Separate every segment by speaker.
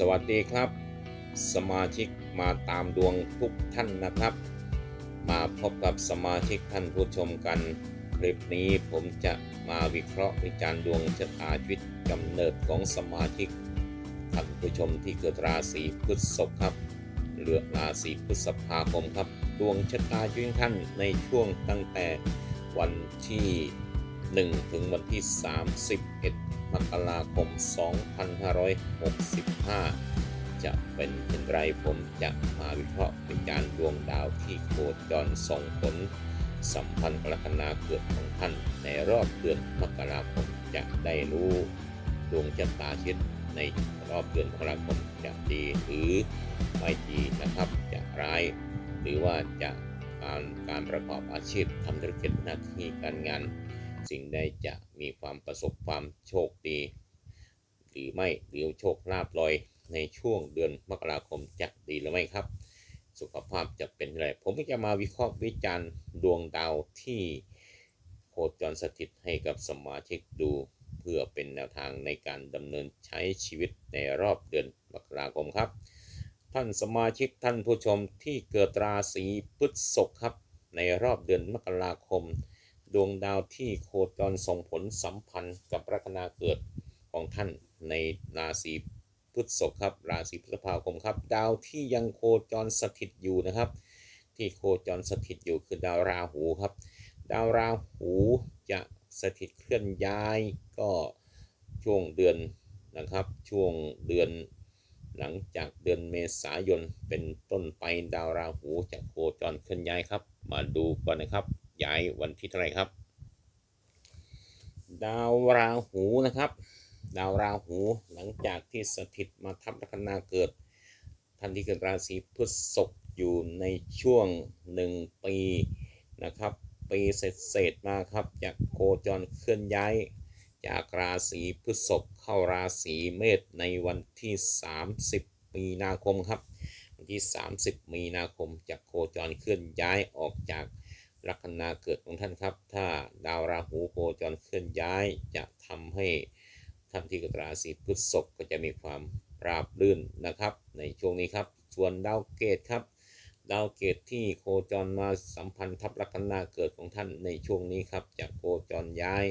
Speaker 1: สวัสดีครับ สมาชิกมาตามดวงทุกท่านนะครับ มาพบกับสมาชิกท่านผู้ชมกัน คลิปนี้ผมจะมาวิเคราะห์วิจารณ์ดวงชะตาชีวิตกำเนิดของสมาชิกท่านผู้ชมที่เกิดราศีพฤษภครับเลือราศีพฤษภาคมครับ ดวงชะตาชีวิตท่านในช่วงตั้งแต่วันที่ 1 ถึงวันที่ 31 มกราคม 2565 จะเป็นเช่นไรผมจะมาวิเคราะห์วิจารณ์ดวงดาวที่โคจรส่งผล สัมพันธ์ลัคนาเกิดของท่านในรอบเดือนมกราคมจะได้รู้ดวงชะตาชีวิตในรอบเดือนมกราคมจะดีหรือไม่ดีนะครับจะร้าย หรือว่าจะการการประกอบอาชีพทำธุรกิจหน้าที่การงาน สิ่งใดจะมีความประสบความโชคดี หรือไม่หรือโชคลาภลอยในช่วงเดือนมกราคมจะดีหรือไม่ครับ สุขภาพจะเป็นไรผมก็จะมาวิเคราะห์วิจารณ์ดวงดาวที่โคจรสถิตให้กับสมาชิกดูเพื่อเป็นแนวทางในการดำเนินใช้ชีวิตในรอบเดือนมกราคมครับ ท่านสมาชิกท่านผู้ชมที่เกิดราศีพฤษภครับ ในรอบเดือนมกราคม ดวงดาวที่โคจรส่งผลสัมพันธ์กับลัคนาเกิดของท่านในราศีพฤษภครับ ราศีพฤษภาคมครับ ดาวที่ยังโคจรสถิตอยู่นะครับ ที่โคจรสถิตอยู่คือดาวราหูครับ ดาวราหูจะสถิตเคลื่อนย้ายก็ช่วงเดือนนะครับ ช่วงเดือนหลังจากเดือนเมษายนเป็นต้นไปดาวราหูจะโคจรเคลื่อนย้ายครับ มาดูก่อนนะครับ ย้ายวันที่เท่าไหร่ครับ ดาวราหูนะครับ ดาวราหูหลังจากที่สถิตมาทับลัคนาเกิดท่านที่เกิดราศีพฤษภอยู่ในช่วงหนึ่งปีนะครับ ปีเศษๆมาครับจากโคจรเคลื่อนย้าย จากราศีพฤษภเข้าราศีเมษในวันที่ 30 มีนาคมครับวันที่ 30 มีนาคมจากโคจรเคลื่อนย้ายออกจาก ลัคนาเกิดของท่านครับ ถ้าดาวราหูโคจรเคลื่อนย้ายจะทำให้ท่านที่เกิดราศีพฤษภก็จะมีความราบรื่นนะครับ ในช่วงนี้ครับ ส่วนดาวเกตครับ ดาวเกตที่โคจรมาสัมพันธ์ทับลัคนาเกิดของท่านในช่วงนี้ครับจะโคจรย้าย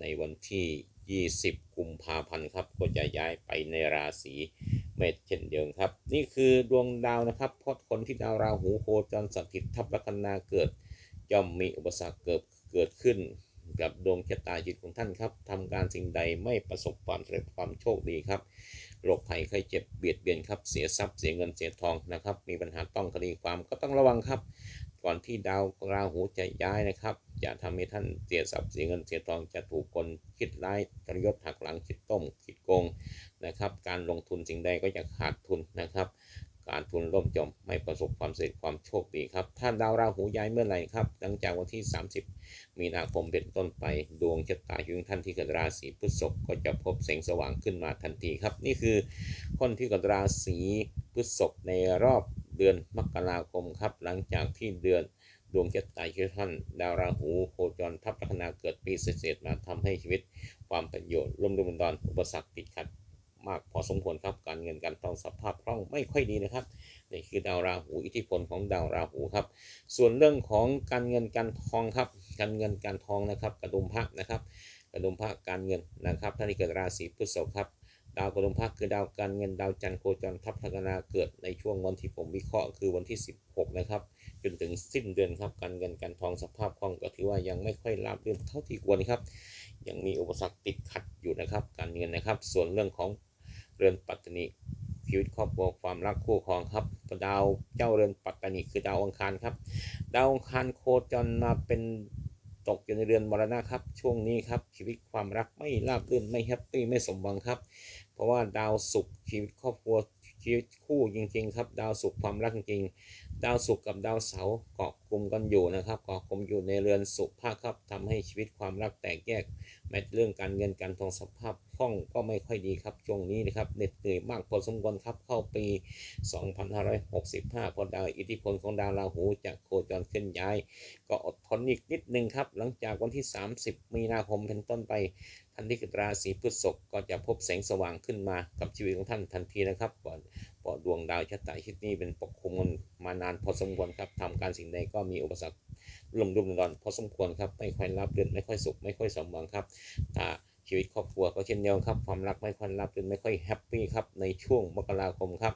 Speaker 1: ในวันที่ 20 กุมภาพันธ์ครับก็จะย้ายไปในราศีเมษเช่นเดิมครับ นี่คือดวงดาวนะครับเพราะคนที่ดาวราหูโคจรสถิตทับลัคนาเกิด ย่อมมีอุปสรรคเกิดเกิดขึ้น กับดวงชะตาชีวิตของท่านครับทำการสิ่งใดไม่ประสบความสำเร็จความโชคดีครับโรคภัยไข้เจ็บเบียดเบียนครับเสียทรัพย์เสียเงินเสียทองนะครับ มีปัญหาต้องคดีความก็ต้องระวังครับ ก่อนที่ดาวราหูจะย้ายนะครับจะทำให้ท่านเสียทรัพย์เสียเงินเสียทองจะถูกคนคิดร้ายทรยศหักหลังคิดต้มคิดโกงนะครับ การลงทุนสิ่งใดก็จะขาดทุนนะครับ การทุนล่มจมไม่ประสบความสำเร็จความโชคดีครับ ถ้าดาวราหูย้ายเมื่อไหร่ครับหลังจากวันที่ 30 มีนาคมเป็นต้นไปดวงชะตาของท่านที่เกิดราศีพฤษภก็จะพบแสงสว่างขึ้นมาทันทีครับ นี่คือคนที่เกิดราศีพฤษภในรอบเดือนมกราคมครับ หลังจากที่เดือนดวงชะตาของท่านดาวราหูโคจรทับลัคนาเกิดปีเศษมาทำให้ชีวิต ความประโยชน์ร่วมดมดอนอุปสรรคติดขัด มากพอสมควรครับการเงินการทองสภาพคล่องไม่ค่อยดีนะครับนี่คือดาวราหูอิทธิพลของดาวราหูครับ ส่วนเรื่องของการเงินการทองครับ การเงินการทองนะครับ กระดุมพระนะครับ กระดุมพระการเงินนะครับท่านที่เกิดราศีพฤษภครับดาวกระดุมพระคือดาวการเงินดาวจันทร์โคจรทับลัคนาเกิดในช่วงวันที่ผมวิเคราะห์คือวันที่ 16 นะครับจนถึงสิ้นเดือนครับการเงินการทองสภาพคล่องก็ถือว่ายังไม่ค่อยราบรื่นเท่าที่ควรครับ ยังมีอุปสรรคติดขัดอยู่นะครับ การเงินนะครับ ส่วนเรื่องของ เรือนปัตตนีชีวิตครอบครัวความรักคู่ครองครับดาวเจ้าเรือนปัตตนีคือดาวอังคารครับ ดาวอังคารโคจรมาเป็นตกอยู่ในเรือนมรณะครับ ช่วงนี้ครับ ชีวิตความรักไม่ราบรื่นไม่แฮปปี้ไม่สมหวังครับ เพราะว่าดาวศุกร์ชีวิตครอบครัวชีวิตคู่จริงๆ ครับ ดาวศุกร์ความรักจริง ดาวศุกร์กับดาวเสาร์เกาะกลุ่มกันอยู่นะครับเกาะกลุ่มอยู่ในเรือนสุภาพครับทำให้ชีวิตความรักแตกแยกแม้เรื่องการเงินการทองสภาพคล่องก็ไม่ค่อยดีครับช่วงนี้นะครับเหน็ดเหนื่อยมากพอสมควรครับเข้าปี 2565พอดาวอิทธิพลของดาวราหูจากโคจรเคลื่อนย้าย ก็อดทนอีกนิดนึงครับ หลังจากวันที่ 30 มีนาคมเป็นต้นไปท่านที่เกิดราศีพฤษภก็จะพบแสงสว่างขึ้นมากับชีวิตของท่านทันทีนะครับก่อน เพราะดวงดาวชะตาชิดนี้เป็นปกคลุมมันมานานพอสมควรครับทำการสิ่งใดก็มีอุปสรรคลุ่มลุ่มดอนพอสมควรครับไม่ค่อยรับเดือนไม่ค่อยสุขไม่ค่อยสมหวังครับถ้าชีวิตครอบครัวก็เช่นเดียวกันครับความรักไม่ค่อยรับเดือนไม่ค่อยแฮปปี้ครับในช่วงมกราคมครับ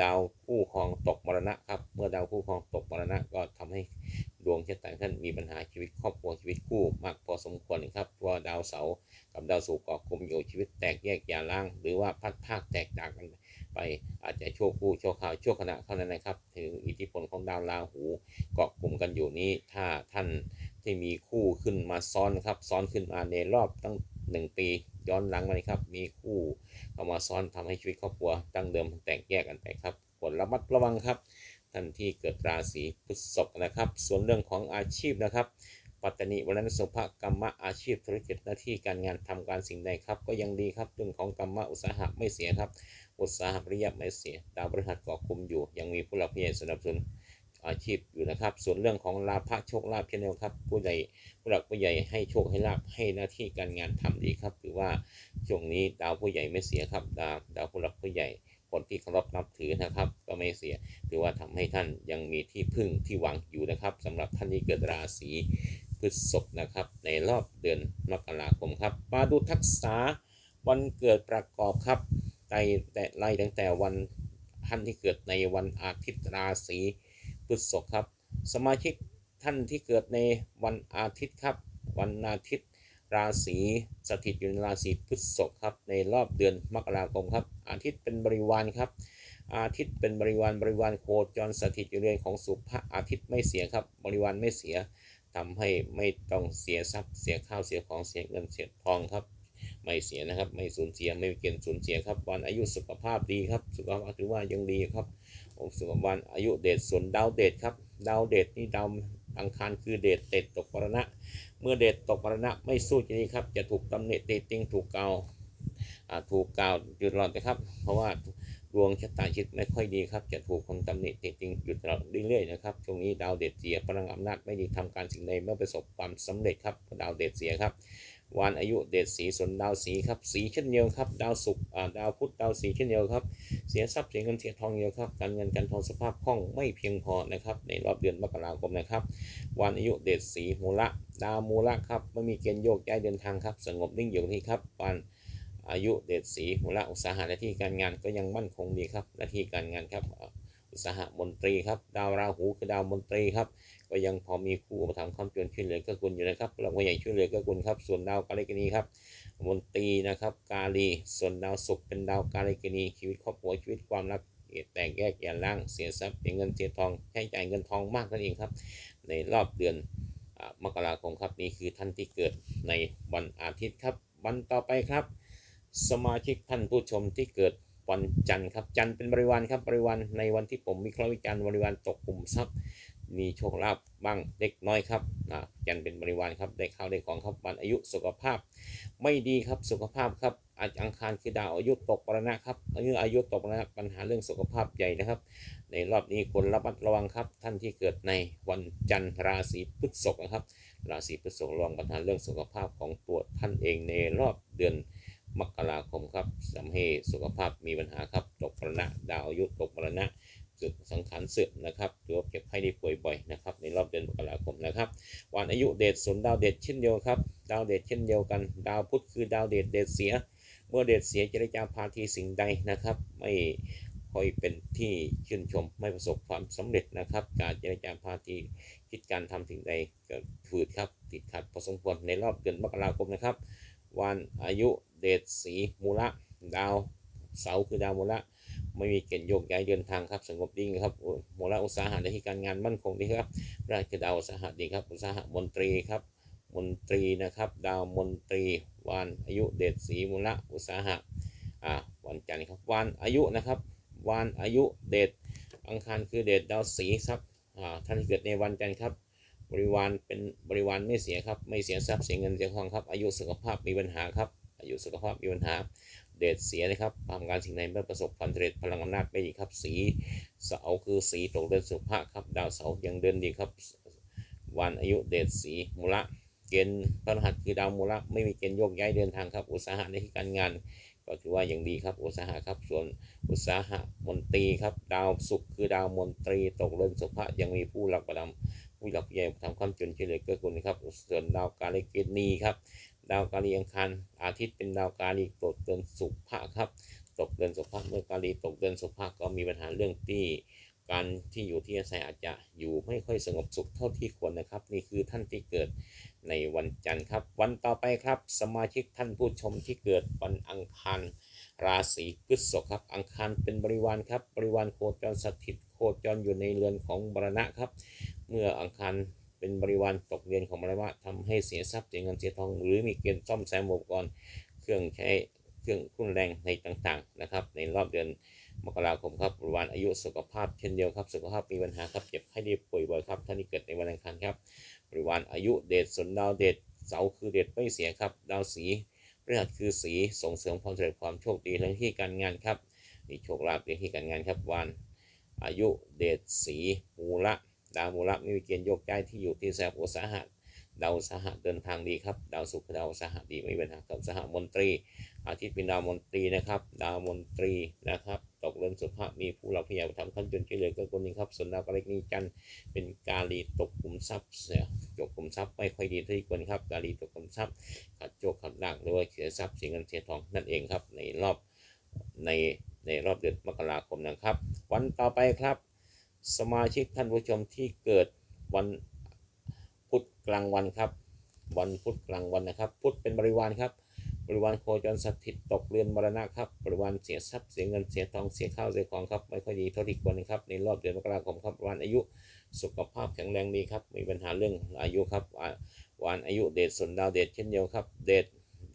Speaker 1: ดาวคู่ครองตกมรณะครับเมื่อดาวคู่ครองตกมรณะก็ทำให้ดวงชะตาท่านมีปัญหาชีวิตครอบครัวชีวิตคู่มากพอสมควรครับเพราะว่าดาวเสาร์กับดาวศุกร์ก่อกลุ่มอยู่ชีวิตแตกแยกอย่าล้าง หรือว่าพัดภาคแตกต่างกัน ไปอาจจะชั่วคู่ชั่วคราวชั่วขณะเท่านั้นนะครับ ถึงอิทธิพลของดาวราหูเกาะกลุ่มกันอยู่นี้ ถ้าท่านที่มีคู่ขึ้นมาซ้อนครับ ซ้อนขึ้นมาในรอบตั้งหนึ่งปีย้อนหลังมาเลยครับ มีคู่เข้ามาซ้อนทำให้ชีวิตครอบครัวตั้งเดิมแตกแยกกันไปครับควรระมัดระวังครับ ท่านที่เกิดราศีพฤษภนะครับ ส่วนเรื่องของอาชีพนะครับปัตตนิวันนสุภกรรมะอาชีพธุรกิจหน้าที่การงานทำการสิ่งใดครับ ก็ยังดีครับเรื่องของกรรมะอุตสาหะไม่เสียครับ อุตสาหะริยะไม่เสียดาวพฤหัสกาะคุมอยู่ ยังมีผู้หลักผู้ใหญ่สนับสนุนอาชีพอยู่นะครับ ส่วนเรื่องของลาภะโชคลาภเช่นเดียวครับผู้ใหญ่ผู้หลักผู้ใหญ่ให้โชคให้ลาภให้หน้าที่การงานทำดีครับถือว่าช่วงนี้ดาวผู้ใหญ่ไม่เสียครับดาวดาวผู้หลักผู้ใหญ่คนที่เคารพนับถือนะครับ ก็ไม่เสียถือว่าทำให้ท่านยังมีที่พึ่งที่หวังอยู่นะครับสำหรับท่านที่เกิดราศีพฤษภนะครับ ในรอบเดือนมกราคมครับ มาดูทักษะวันเกิดประกอบครับ ไล่แต่ไล่ตั้งแต่วันท่านที่เกิดในวันอาทิตย์ราศีพฤษภครับ สมาชิกท่านที่เกิดในวันอาทิตย์ครับ วันอาทิตย์ราศีสถิตอยู่ในราศีพฤษภครับในรอบเดือนมกราคมครับ อาทิตย์เป็นบริวารครับ อาทิตย์เป็นบริวารบริวารโคจรสถิตอยู่เรือนของสุภะอาทิตย์ไม่เสียครับ บริวารไม่เสียทำให้ไม่ต้องเสียทรัพย์เสียข้าวเสียของเสียเงินเสียทองครับ ไม่เสียนะครับ ไม่สูญเสียไม่เกณฑ์สูญเสียครับวันอายุสุขภาพดีครับ สุขภาพถือว่ายังดีครับสุขวันอายุเดชส่วนดาวเดชครับ ดาวเดชนี่ดาวอังคารคือเดชเดชตกมรณะ เมื่อเดชตกมรณะไม่สู้จะนี้ครับ จะถูกตำหนิติติงถูกเก่าถูกกล่าวหยุดตลอดนะครับ เพราะว่าดวงชะตาชิดไม่ค่อยดีครับ จะถูกคนตำหนิติติงหยุดตลอดเรื่อยๆนะครับช่วงนี้ดาวเดชเสียพลังอำนาจไม่ดีทำการสิ่งใดไม่ประสบความสำเร็จครับดาวเดชเสียครับ วันอายุเดชสีส่วนดาวสีครับสีเช่นเดียวครับ ดาวศุกร์อ่าดาวพุธดาวสีเช่นเดียวครับเสียทรัพย์เสียเงินเสียทองเยอะครับการเงินการทองสภาพคล่องไม่เพียงพอนะครับในรอบเดือนมกราคมนะครับวันอายุเดชสีมูละดาวมูละครับไม่มีเกณฑ์โยกย้ายเดินทางครับสงบนิ่งอยู่ที่ครับวันอายุเดชสีมูละอุตสาหะหน้าที่การงานก็ยังมั่นคงดีครับหน้าที่การงานครับอุตสาหะมนตรีครับดาวราหูคือดาวมนตรีครับ ก็ยังพอมีคู่อุปถัมภ์คำจนช่วยเหลือเก็กุลอยู่นะครับเราใหญ่ช่วยเหลือเก็กุลครับ ส่วนดาวกาลิกนีครับมนตรีนะครับกาลีส่วนดาวศุกร์เป็นดาวกาลิกนีชีวิตครอบครัวชีวิตความรักแตกแยกแยกล่างเสียทรัพย์เสียเงินเสียทองใช้จ่ายเงินทองมากนั่นเองครับ ในรอบเดือนมกราคมครับนี่คือท่านที่เกิดในวันอาทิตย์ครับ วันต่อไปครับ สมาชิกท่านผู้ชมที่เกิดวันจันทร์ครับจันทร์เป็นบริวารครับบริวารในวันที่ผมมีเคราะห์วิจารณ์บริวารตกกลุ่มทรัพย์ มีโชคลาภบ้างเล็กน้อยครับอ่าจันเป็นบริวารครับได้ข้าวได้ของครับวันอายุสุขภาพ ไม่ดีครับสุขภาพครับอาอังคารคือดาวอายุตกปรณะครับอายุอายุตกปรณะปัญหาเรื่องสุขภาพใหญ่นะครับ ในรอบนี้ควรระมัดระวังครับ ท่านที่เกิดในวันจันทร์ราศีพฤษภนะครับราศีพฤษภระวังปัญหาเรื่องสุขภาพของตัวท่านเองในรอบเดือนมกราคมครับทำให้สุขภาพมีปัญหาครับตกปรณะดาวอายุตกปรณะ สึกสังขารเสื่อมนะครับหรือว่าเก็บไข้ได้ป่วยบ่อยนะครับในรอบเดือนมกราคมนะครับ วันอายุเดชส่วนดาวเดชเช่นเดียวครับ ดาวเดชเช่นเดียวกัน ดาวพุธคือดาวเดชเดชเสีย เมื่อเดชเสียเจรจาพาทีสิ่งใดนะครับ ไม่ค่อยเป็นที่ชื่นชมไม่ประสบความสำเร็จนะครับ การเจรจาพาทีคิดการทำสิ่งใดเกิดฝืดครับติดขัดพอสมควรในรอบเดือนมกราคมนะครับ วันอายุเดชสีมูละดาวเสาร์คือดาวมูละ ไม่มีเกณฑ์โยกย้ายเดินทางครับสงบดีครับโมูละอุตสาหะในที่การงานมั่นคงดีครับ ราชดาวอุตสาหะดีครับอุตสาหะมนตรีครับมนตรีนะครับ ดาวมนตรีวันอายุเดชสีมูละอุตสาหะอ่าวันจันทร์ครับวันอายุนะครับวันอายุเดชอังคารคือเดชดาวสีครับอ่าท่านที่เกิดในวันจันทร์ครับ บริวารเป็นบริวารไม่เสียครับไม่เสียทรัพย์เสียเงินเสียทองครับอายุสุขภาพมีปัญหาครับอายุสุขภาพมีปัญหา เดชเสียนะครับทำการสิ่งใดไม่ประสบความสำเร็จพลังอำนาจไม่ดีครับ สีเสาคือสีตกเดือนสุภาพครับดาวเสายังเดินดีครับ วันอายุเดชสีมูละเกณฑ์พฤหัสคือดาวมูละไม่มีเกณฑ์โยกย้ายเดินทางครับ อุตสาหะในที่การงาน ก็ถือว่าอย่างดีครับ อุตสาหะครับ ส่วนอุตสาหะมนตรีครับดาวศุกร์คือดาวมนตรีตกเรือนสุภาพยังมีผู้หลักประดำผู้หลักผู้ใหญ่ทำความจนเฉลี่ยเกื้อกูลครับ ส่วนดาวกาลิเกณีครับ ดาวกาลีอังคารอาทิตย์เป็นดาวกาลีตกเดือนสุภาครับ ตกเดือนสุภาเมื่อกาลีตกเดือนสุภาก็มีปัญหาเรื่องที่การที่อยู่ที่อาศัยอาจจะอยู่ไม่ค่อยสงบสุขเท่าที่ควรนะครับ นี่คือท่านที่เกิดในวันจันทร์ครับ วันต่อไปครับ สมาชิกท่านผู้ชมที่เกิดวันอังคารราศีพฤษภครับ อังคารเป็นบริวารครับ บริวารโคจรสถิตโคจรอยู่ในเรือนของบรณะครับ เมื่ออังคาร เป็นบริวารตกเรือนของบรณะทำให้เสียทรัพย์เสียเงินเสียทอง หรือมีเกณฑ์ซ่อมแซมอุปกรณ์เครื่องใช้เครื่องรุ่นแรงในต่างๆนะครับในรอบเดือนมกราคมครับบริวารอายุสุขภาพเช่นเดียวครับสุขภาพมีปัญหาครับเจ็บไข้ได้ป่วยบ่อยครับท่านที่เกิดในวันอังคารครับบริวารอายุเดชสนดาวเดชเสาคือเดชไม่เสียครับดาวสีพฤหัสคือสีส่งเสริมความสำเร็จความโชคดีในที่การงานครับนี่โชคลาภในที่การงานครับวันอายุเดชสีมูละ ดาวมูละไม่มีเกณฑ์โยกย้ายที่อยู่ที่แสบอุตสาหะดาวสาหะเดินทางดีครับ ดาวศุกร์คือดาวสาหะดีไม่มีปัญหากับสหมนตรี อาทิตย์เป็นดาวมนตรีนะครับ ดาวมนตรีนะครับ ตกเรือนสุภาพมีผู้หลักผู้ใหญ่ทำขั้นจนช่วยเหลือก็คนนึงครับส่วนดาวกระเล็กนี้จันเป็นกาลีตกกลุ่มทรัพย์เสียตกกลุ่มทรัพย์ไม่ค่อยดีเท่าที่ควรครับ กาลีตกกลุ่มทรัพย์ขัดโจกขัดด่างหรือว่าเสียทรัพย์เสียเงินเสียทองนั่นเองครับในรอบในในรอบเดือนมกราคมนะครับ วันต่อไปครับ สมาชิกท่านผู้ชมที่เกิดวันพุธกลางวันครับ วันพุธกลางวันนะครับ พุธเป็นบริวารครับ บริวารโคจรสถิตตกเรือนมรณะครับ บริวารเสียทรัพย์เสียเงินเสียทองเสียข้าวเสียของครับไม่ค่อยดีเท่าที่ควรนะครับในรอบเดือนมกราคมครับวันอายุสุขภาพแข็งแรงดีครับ มีปัญหาเรื่องอายุครับอ่าวันอายุเดชสนดาวเดชเช่นเดียวครับ เดช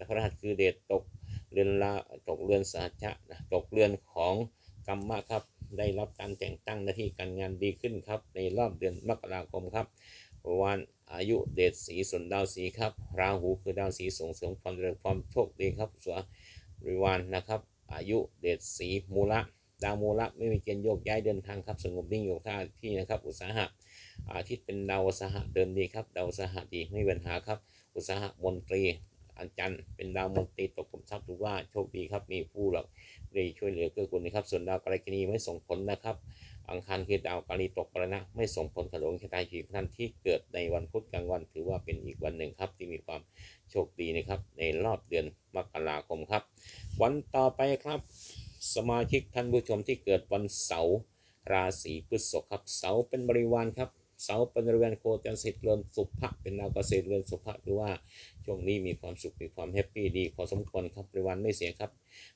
Speaker 1: พระหัสคือเดชตกเรือนลาตกเรือนสาจะนะตกเรือนของกรรมะครับ ได้รับการแต่งตั้งหน้าที่การงานดีขึ้นครับ ในรอบเดือนมกราคมครับ วันอายุเดชสีสนดาวสีครับ ราหูคือดาวสีส่งเสริมความเจริญความโชคดีครับส่วนบริวารนะครับ อายุเดชสีมูละดาวมูละไม่มีเกณฑ์โยกย้ายเดินทางครับสงบนิ่งอยู่ท่าที่นะครับ อุตสาหะอาทิตย์เป็นดาวอุตสาหะเดินดีครับดาวอุตสาหะดีไม่มีปัญหาครับ อุตสาหะมนตรี อาจารย์เป็นดาวมนตรีตกกลุ่มทรัพย์ถือว่าโชคดีครับมีผู้หลักได้ช่วยเหลือเกื้อกูลนะครับ ส่วนดาวกรกินีไม่ส่งผลนะครับ อังคารคือดาวกาลีตกปรณะไม่ส่งผลกระดวงชะตาชีวิตท่านที่เกิดในวันพุธกลางวัน ถือว่าเป็นอีกวันหนึ่งครับ ที่มีความโชคดีนะครับ ในรอบเดือนมกราคมครับ วันต่อไปครับ สมาชิกท่านผู้ชมที่เกิดวันเสาร์ราศีพฤษภครับเสาร์เป็นบริวารครับ เสาเป็นบริเวณโคจรสิทธิ์เรือนสุภะเป็นดาวเกษตรเรือนสุภะหรือว่าช่วงนี้มีความสุขมีความแฮปปี้ดีพอสมควรครับบริวารไม่เสียครับ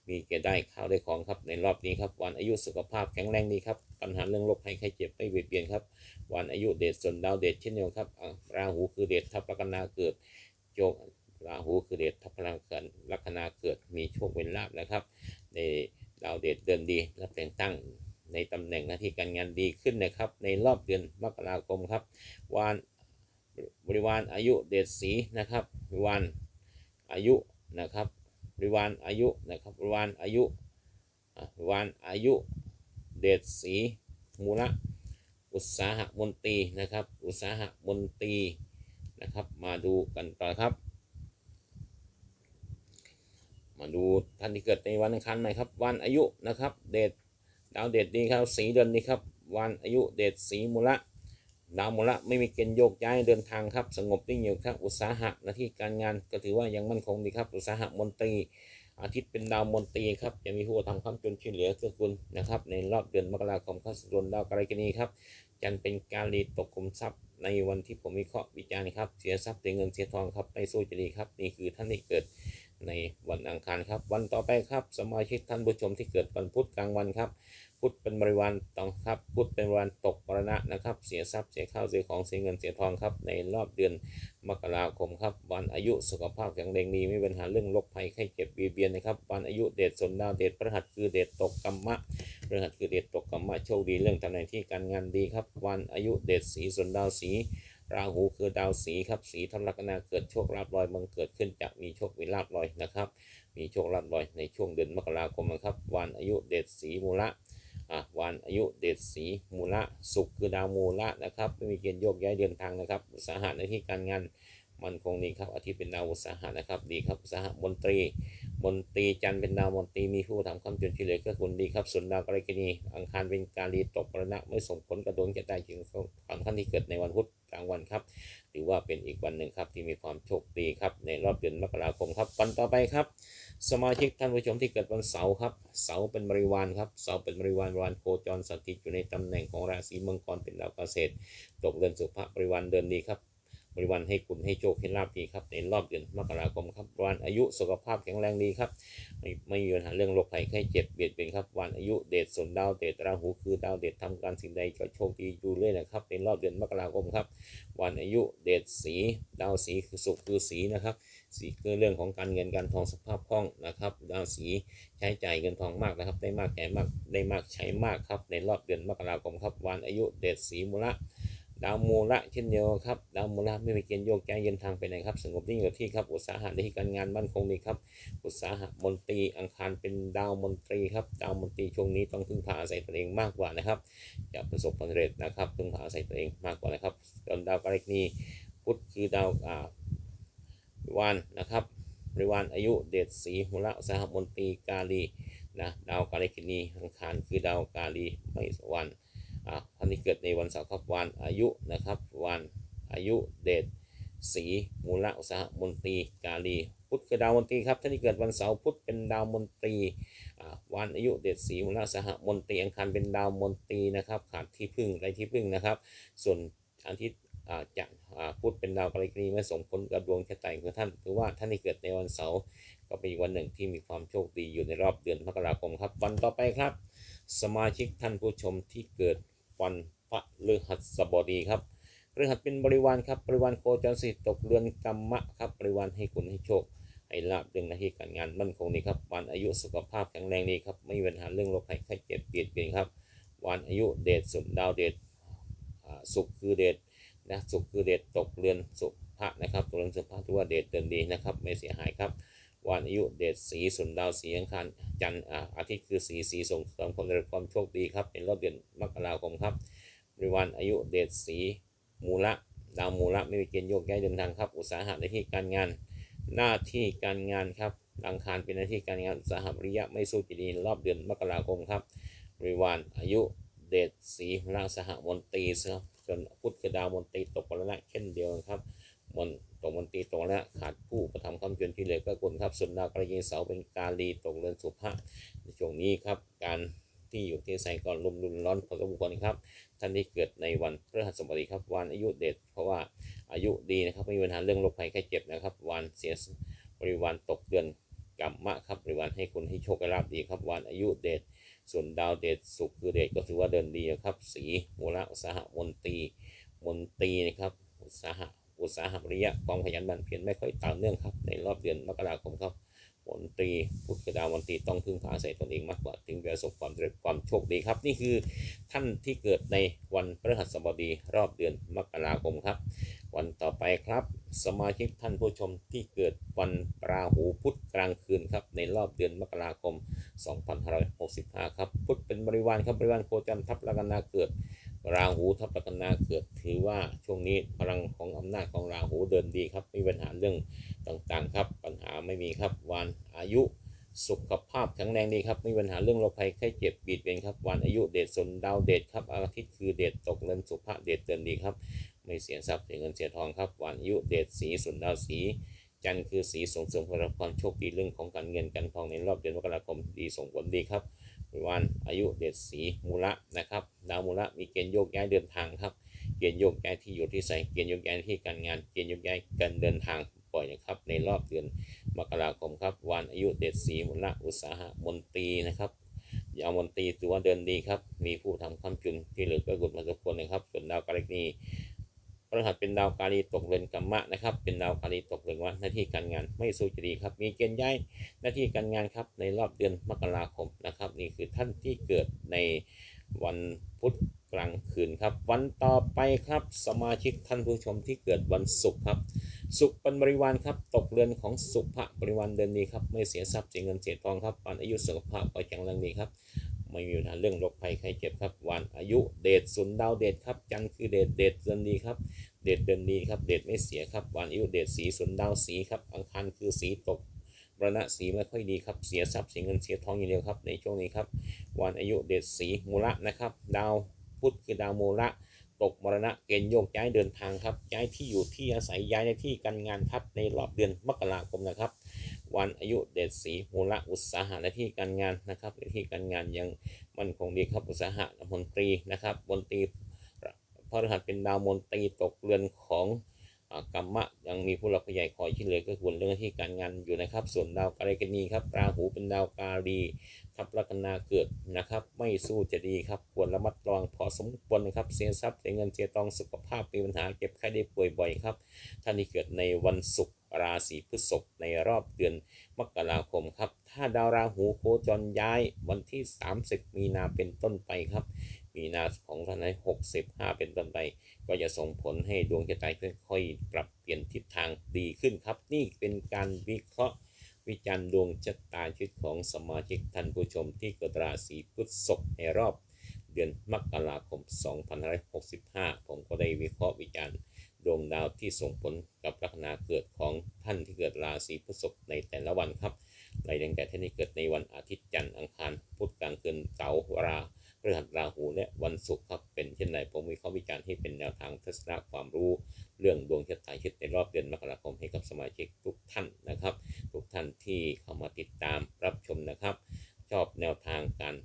Speaker 1: มีเกณฑ์ได้ข้าวได้ของครับในรอบนี้ครับ วันอายุสุขภาพแข็งแรงดีครับ ปัญหาเรื่องโรคภัยไข้เจ็บไม่เบียดเบียนครับ วันอายุเดชส่วนดาวเดชเช่นเดียวครับราหูคือเดชทับลัคนาเกิดโจกราหูคือเดชทับลัคนาเกิดมีโชคเป็นลาภนะครับในดาวเดชเดินดีรับแต่งตั้ง ในตำแหน่งหน้าที่การงานดีขึ้นนะครับ ในรอบเดือนมกราคมครับวันบริวารอายุเดชสีนะครับบริวารอายุนะครับบริวารอายุนะครับบริวารอายุบริวารอายุเดชสีมูละอุตสาหะมนตรีนะครับ อุตสาหะมนตรีนะครับ มาดูกันต่อครับ มาดูท่านที่เกิดในวันอังคารหน่อยครับ วันอายุนะครับ เดช ดาวเดชดีครับสีเดือนนี้ครับวันอายุเดชสีมูละดาวมูละไม่มีเกณฑ์โยกย้ายเดินทางครับสงบนิ่งอยู่ครับอุตสาหะหน้าที่การงานก็ถือว่ายังมั่นคงดีครับอุตสาหะมนตรี อาทิตย์เป็นดาวมนตรีครับจะมีผู้ทำความจนช่วยเหลือเกื้อกูลนะครับในรอบเดือนมกราคมข้าสู่เดือนดาวกรกินีครับจันเป็นการลีตกคุมทรัพย์ในวันที่ผมวิเคราะห์วิจารณ์ครับเสียทรัพย์เสียเงินเสียทองครับไม่สู้จะดีครับนี่คือท่านที่เกิด ในวันอังคารครับ วันต่อไปครับสมาชิกท่านผู้ชมที่เกิดวันพุธกลางวันครับ พุธเป็นบริวารต้องครับ พุธเป็นบริวารตกมรณะนะครับ เสียทรัพย์เสียข้าวเสียของเสียเงินเสียทองครับ ในรอบเดือนมกราคมครับ วันอายุสุขภาพแข็งแรงดีไม่มีปัญหาเรื่องโรคภัยไข้เจ็บเบียดเบียนนะครับ วันอายุเดชสนดาวเดชพระหัสคือเดชตกกรรมะพระหัสคือเดชตกกรรมะโชคดีเรื่องตำแหน่งที่การงานดีครับ วันอายุเดชสีสนดาวสี ราหูคือดาวสีครับสีทับลัคนาเกิดโชคลาภลอยบังเกิดขึ้นจากมีโชคมีลาภลอยนะครับ มีโชคลาภลอยในช่วงเดือนมกราคมนะครับ วันอายุเดชสีมูละอะวันอายุเดชสีมูละสุขคือดาวมูละนะครับไม่มีเกณฑ์โยกย้ายเดินทางนะครับอุตสาหะในที่การงานมันคงดีครับอาทิตย์เป็นดาวอุตสาหะนะครับดีครับอุตสาหะมนตรี มนตรีจันเป็นดาวมนตรีมีผู้ทำคำจนช่เหลือก็คุณดีครับส่วนดาวกรกินีอังคารเป็นการีตกมรณะไม่ส่งผลกระดวงจะได้จึงความขั้นที่เกิดในวันพุธกลางวันครับถือว่าเป็นอีกวันหนึ่งครับที่มีความโชคดีครับในรอบเดือนมกราคมครับวันต่อไปครับ สมาชิกท่านผู้ชมที่เกิดวันเสาร์ครับเสาร์เป็นบริวารครับเสาร์เป็นบริวารบริวารโคจรสถิตอยู่ในตำแหน่งของราศีมังกรเป็นดาวเกษตรตกเดือนสุภะบริวารเดือนดีครับ บริวารให้คุณให้โชคให้ลาบดีครับในรอบเดือนมกราคมครับวันอายุสุขภาพแข็งแรงดีครับ ไม่ไม่มีปัญหาเรื่องโรคภัยไข้เจ็บเบียดเบียนครับวันอายุเดชสนดาวเดชราหูคือดาวเดชทำการสิ่งใดก็โชคดีดูเลยนะครับในรอบเดือนมกราคมครับวันอายุเดชสีดาวสีคือสุขคือสีนะครับสีคือเรื่องของการเงินการทองสภาพคล่องนะครับดาวสีใช้จ่ายเงินทองมากนะครับ ได้มากใช้มากได้มากใช้มากครับในรอบเดือนมกราคมครับวันอายุเดชสีมูละ ดาวมูละเช่นเดียวครับดาวมูละไม่มีเกณฑ์โยกย้ายเย็นทางไปไหนครับสงบนิ่งอยู่ที่ครับอุตสาหะในที่การงานมั่นคงดีครับ อุตสาหะมนตรีอังคารเป็นดาวมนตรีครับดาวมนตรีช่วงนี้ต้องพึ่งพาอาศัยตัวเองมากกว่านะครับจะประสบความสำเร็จนะครับพึ่งพาอาศัยตัวเองมากกว่านะครับส่วนดาวกาลิกนีพุธคือดาวอ่าวันนะครับบริวารอายุเดชสีหุระอุตสาหะมนตรีกาลีนะดาวกาลิกนีอังคารคือดาวกาลีไม่สวรรณ อ่าท่านที่เกิดในวันเสาร์ครับวันอายุนะครับ วันอายุเดชสีมูลอุตสาหมนตรีกาลีพุธคือดาวมนตรีครับท่านที่เกิดวันเสาร์พุธเป็นดาวมนตรีอ่าวันอายุเดชสีมูลอุตสาหมนตรีอังคารเป็นดาวมนตรีนะครับขาดที่พึ่งไรที่พึ่งนะครับ ส่วนอาทิตย์อ่าจะอ่าพุธเป็นดาวกาลิกนีม่ส่งผลกับดวงชะตาของท่านถือว่าท่านที่เกิดในวันเสาร์ก็เป็นวันหนึ่งที่มีความโชคดีอยู่ในรอบเดือนมกราคมครับ วันต่อไปครับ สมาชิกท่านผู้ชมที่เกิด วันพระฤหัสบดีครับฤหัสเป็นบริวารครับบริวารโคจรสิตกเรือนกรรมะครับบริวารให้คุณให้โชคให้ลาบเรื่องหน้าที่การงานมั่นคงนี้ครับวันอายุสุขภาพแข็งแรงดีครับไม่มีปัญหาเรื่องโรคภัยไข้เจ็บเบียดเบียนครับวันอายุเดชสุดดาวเดชสุขคือเดชนะสุขคือเดชตกเรือนสุภะนะครับตกเรือนสุภะถือว่าเดชเดินดีนะครับไม่เสียหายครับ วันอายุเดชสีสุนดาวสีอังคารจันทร์อ่าอาทิตย์คือสีสีส่งเสริมความเจริญความโชคดีครับ เป็นรอบเดือนมกราคมครับบริวารอายุเดชสีมูละดาวมูละไม่มีเกณฑ์โยกย้ายเดินทางครับ อุตสาหะในที่การงาน หน้าที่การงานครับอังคารเป็นหน้าที่การงานอุตสาหะวิริยะไม่สู้จีดีรอบเดือนมกราคมครับบริวารอายุเดชสีราสหมนตรีครับส่วนพุทธคือดาวมนตรีตกมรณะเช่นเดียวครับ มนตกมนตีตกมรณะขาดผู้ประทำคำจนที่เหลือก็คุณครับส่วนดาวกระยิงเสาเป็นกาลีตกเรือนสุภะในช่วงนี้ครับ การที่อยู่ที่ใส่ก่อนลมรุนร้อนพอสมควรครับ ท่านที่เกิดในวันพฤหัสบดีครับวันอายุเดชเพราะว่าอายุดีนะครับไม่มีปัญหาเรื่องโรคภัยไข้เจ็บนะครับวันเสียบริวารตกเดือนกรรมะครับบริวารให้คุณให้โชคลาบดีครับวันอายุเดชส่วนดาวเดชสุขคือเดชก็ถือว่าเดินดีนะครับ สีมูลอุตสาหมนตีมนตีนะครับอุตสาหะ อุตสาหะระยะความขยันหมั่นเพียรไม่ค่อยต่อเนื่องครับ ในรอบเดือนมกราคมครับมนตรีพุทธดาวมนตีต้องพึ่งพาอาศัยตนเองมากกว่าถึงจะประสบความสำเร็จความโชคดีครับ นี่คือท่านที่เกิดในวันพฤหัสบดีรอบเดือนมกราคมครับ วันต่อไปครับ สมาชิกท่านผู้ชมที่เกิดวันราหูพุธกลางคืนครับ ในรอบเดือนมกราคม 2565 ครับ พุธเป็นบริวารครับบริวารโคจรทับลัคนาเกิด ราหูทับลัคนาเกิดถือว่าช่วงนี้พลังของอำนาจของราหูเดินดีครับไม่มีปัญหาเรื่องต่างๆครับ ปัญหาไม่มีครับวันอายุสุขภาพแข็งแรงดีครับไม่มีปัญหาเรื่องโรคภัยไข้เจ็บบีดเบียนครับวันอายุเดชสนดาวเดชครับอาทิตย์คือเดชตกเรือนสุภาพเดชเตือนดีครับ ไม่เสียทรัพย์เสียเงินเสียทองครับวันอายุเดชสีสุนดาวสีจันทร์คือสีส่งเสริมความโชคดีเรื่องของการเงินการทองในรอบเดือนมกราคมดีส่งผลดีครับ วันอายุเดชสีมูละนะครับ ดาวมูละมีเกณฑ์โยกย้ายเดินทางครับ เกณฑ์โยกย้ายที่อยู่ที่ใส่เกณฑ์โยกย้ายที่การงาน เกณฑ์โยกย้ายการเดินทางปล่อยนะครับ ในรอบเดือนมกราคมครับ วันอายุเดชสีมุละอุตสาหะมนตรีนะครับยาวันตรีถือว่าเดินดีครับ มีผู้ทำคำจุนที่เหลือก็กุดมาทุกคนนะครับ ส่วนดาวการณี พฤหัสเป็นดาวการีตกเรือนกรรมะนะครับ เป็นดาวการีตกเรือนว่าหน้าที่การงานไม่สู้จะดีครับ มีเกณฑ์ย้ายหน้าที่การงานครับในรอบเดือนมกราคมนะครับ นี่คือท่านที่เกิดในวันพุธกลางคืนครับ วันต่อไปครับสมาชิกท่านผู้ชมที่เกิดวันศุกร์ครับสุขเป็นบริวารครับตกเรือนของสุภะบริวารเดือนนี้ครับไม่เสียทรัพย์เสียเงินเสียทองครับวันอายุสุขภาพก็แข็งแรงดีครับ ไม่มีปัญหาเรื่องโรคภัยไข้เจ็บครับวันอายุเดชสุนดาวเดชครับจันคือเดชเดชเดือนดีครับเดชเดือนดีครับเดชไม่เสียครับวันอายุเดชสีสุนดาวสีครับอังคารคือสีตกมรณะสีไม่ค่อยดีครับเสียทรัพย์เสียเงินเสียทองอย่างเดียวครับในช่วงนี้ครับวันอายุเดชสีมูละนะครับดาวพุธคือดาวมูละตกมรณะเกณฑ์โยกย้ายเดินทางครับย้ายที่อยู่ที่อาศัยย้ายในที่การงานครับในรอบเดือนมกราคมนะครับ วันอายุเดชสีมูลอุตสาหะในที่การงานนะครับในที่การงานยังมั่นคงดีครับอุตสาหะมนตรีนะครับมนตรีพระฤหัสเป็นดาวมนตรีตกเรือนของกรรมะยังมีผู้หลักผู้ใหญ่คอยช่วยเหลือก็ควรเรื่องหน้าที่การงานอยู่นะครับ ส่วนดาวกาเลกนีครับราหูเป็นดาวการีทับลัคนาเกิดนะครับ ไม่สู้จะดีครับควรระมัดระวังพอสมควรนะครับเสียทรัพย์เสียเงินเสียทองสุขภาพมีปัญหาเจ็บไข้ได้ป่วยบ่อยครับท่านที่เกิดในวันศุกร์ ราศีพฤษภในรอบเดือนมกราคมครับ ถ้าดาวราหูโคจรย้ายวันที่ 30 มีนาเป็นต้นไปครับ มีนาของท่านใน65 เป็นต้นไป ก็จะส่งผลให้ดวงชะตาค่อยๆปรับเปลี่ยนทิศทางดีขึ้นครับ นี่เป็นการวิเคราะห์วิจารณ์ดวงชะตาชีวิตของสมาชิกท่านผู้ชมที่เกิดราศีพฤษภในรอบเดือนมกราคม 2565 ผมก็ได้วิเคราะห์วิจารณ์ ดวงดาวที่ส่งผลกับลัคนาเกิดของท่านที่เกิดราศีพฤษภในแต่ละวันครับในดังแต่ท่านที่เกิดในวันอาทิตย์จันทร์อังคารพุธกลางคืนเสาร์ราพฤหัสราหูและวันศุกร์ครับเป็นเช่นไรผมวิเคราะห์วิจารณ์ให้เป็นแนวทางทัศนะความรู้ เรื่องดวงชะตาชีวิตในรอบเดือนมกราคมให้กับสมาชิกทุกท่านนะครับ ทุกท่านที่เข้ามาติดตามรับชมนะครับ ชอบแนวทางการ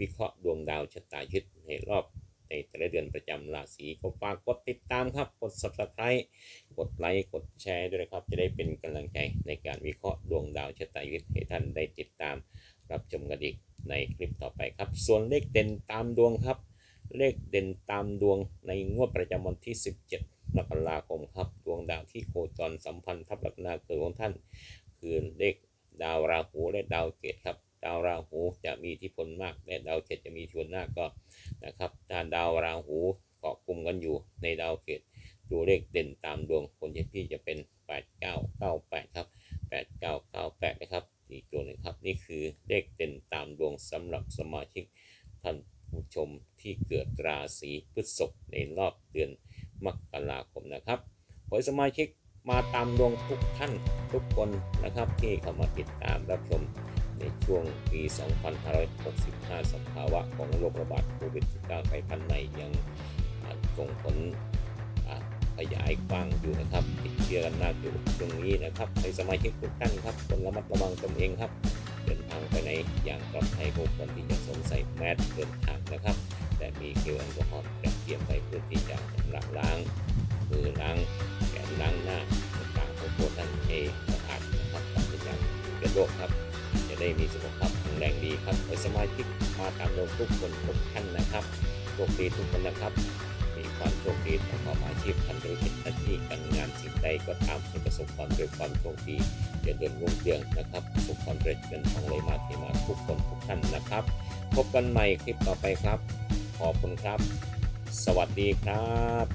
Speaker 1: วิเคราะห์ดวงดาวชะตาชีวิตในรอบ ในแต่ละเดือนประจำราศีก็ฝากกดติดตามครับ กด subscribe กดไลค์ กดแชร์ด้วยนะครับ จะได้เป็นกำลังใจในการวิเคราะห์ดวงดาวชะตาชีวิตให้ท่านได้ติดตามรับชมกันอีกในคลิปต่อไปครับ ส่วนเลขเด่นตามดวงครับ เลขเด่นตามดวงในงวดประจำวันที่ 17มกราคมครับ ดวงดาวที่โคจรสัมพันธ์ทับลัคนาเกิดของท่าน คือเลขดาวราหูและดาวเกตครับ ดาวราหูจะมีอิทธิพลมากและดาวเกตจะมีอิทธิพลมากก็นะครับถ้าดาวราหูเกาะกลุ่มกันอยู่ในดาวเกตตัวเลขเด่นตามดวงคนที่พี่จะเป็น 8998 ครับ 8998 นะครับ อีกตัวหนึ่งครับ นี่คือเลขเด่นตามดวงสำหรับสมาชิกท่านผู้ชมที่เกิดราศีพฤษภในรอบเดือนมกราคมนะครับขอให้สมาชิกมาตามดวงทุกท่านทุกคนนะครับที่เข้ามาติดตามรับชม ในช่วงปี 2565 สภาวะของโรคระบาดโควิด -19 สายพันธุ์ใหม่ยังส่งผลขยายกว้างอยู่นะครับ ติดเชื้อกันมากอยู่ตรงนี้นะครับให้สมาชิกทุกท่านครับคนระมัดระวังตนเองครับ เดินทางไปไหนอย่างปลอดภัยก็ควรที่จะสวมใส่แมสเดินทางนะครับ แต่มีเจลแอลกอฮอล์เตรียมไว้เพื่อที่จะชำระล้างมือล้างแขนล้างหน้าต่างๆของตัวท่านให้สะอาดนะครับปราศจากเชื้อโรคครับ ได้มีสุขภาพแข็งแรงดีครับให้สมาชิกมาตามลงทุกคนทุกท่านนะครับโชคดีทุกคนนะครับ มีความโชคดีประกอบอาชีพทำธุรกิจหน้าที่การงานสิ่งใดก็ตามให้ประสบความสำเร็จความโชคดีเจริญรุ่งเรืองนะครับประสบความสำเร็จเงินทองไหลมาเทมาทุกคนทุกท่านนะครับ พบกันใหม่คลิปต่อไปครับ ขอบคุณครับ สวัสดีครับ